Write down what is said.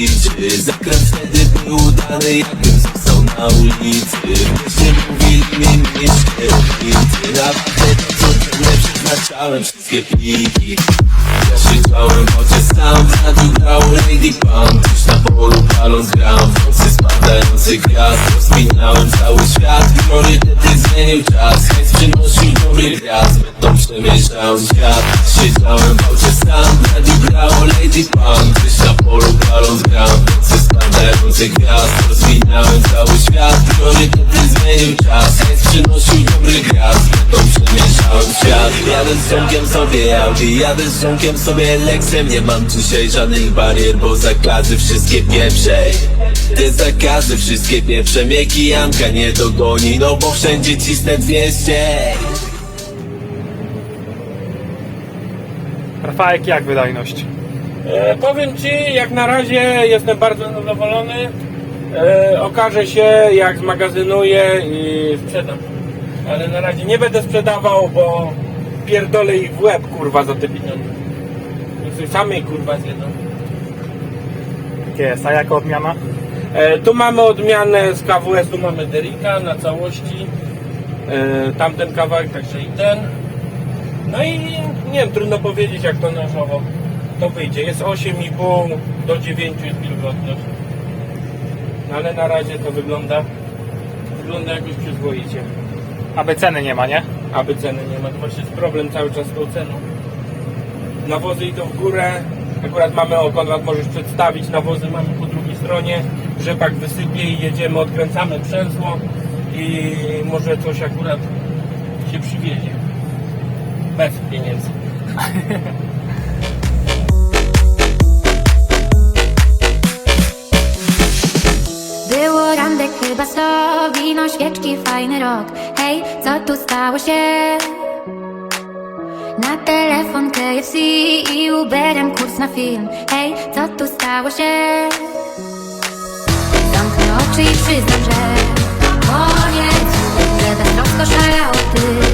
liczy Zakręt wtedy był udany jakbym został na ulicy. Ludzie mówili mi mieszkę Nic na wachę to co ciągle przeznaczałem wszystkie pliki. Siedziałem w ocie sam W radiu grał Lady Pump Tuż na polu paląc gram W nocy spadający gwiazd. Rozminałem cały świat Priorytety zmienił czas. Hejs przynosił dobry gwiazd Będą przemierzałem świat. Siedziałem w ocie sam radiu grał Lady Pump Tuż na polu paląc gram nocy spadający gwiazd. Rozminałem cały świat Priorytety zmienił czas. Hejs przynosił dobry gwiazd Będą przemierzałem świat. Jadę z ziomkiem sobie Audi Jadę z ziomkiem sobie Lexem. Nie mam dzisiaj żadnych barier Bo zakazy wszystkie pieprzej Te zakazy wszystkie pieprze Mnie kijanka nie dogoni No bo wszędzie cisnę 200 Rafałek, jak wydajność? E, powiem Ci, jak na razie jestem bardzo zadowolony. E, okaże się, jak zmagazynuję i sprzedam. Ale na razie nie będę sprzedawał, bo pierdolę ich w łeb, kurwa, za te pieniądze. Niech sobie sami, kurwa, zjedzą. Jest, a jaka odmiana? E, tu mamy odmianę z KWS-u, mamy Derika na całości. E, tamten kawałek, także i ten. No i nie wiem, trudno powiedzieć jak to nożowo to wyjdzie. Jest 8,5 do 9 jest wilgotność. No ale na razie to wygląda wygląda jakoś przyzwoicie. Aby ceny nie ma, nie? Aby ceny nie ma, to właśnie jest problem cały czas z tą ceną. Nawozy idą w górę. Akurat mamy, o Konrad możesz przedstawić, nawozy mamy po drugiej stronie. Rzepak wysypie i jedziemy, odkręcamy przęsło i może coś akurat się przywiezie. Bez pieniędzy. Było randek chyba sto, wino, świeczki, fajny rok Hej, co tu stało się? Na telefon KFC i Uberem kurs na film Hej, co tu stało się? Zamknę oczy i przyznam, że Koniec, beztrosko szalał ty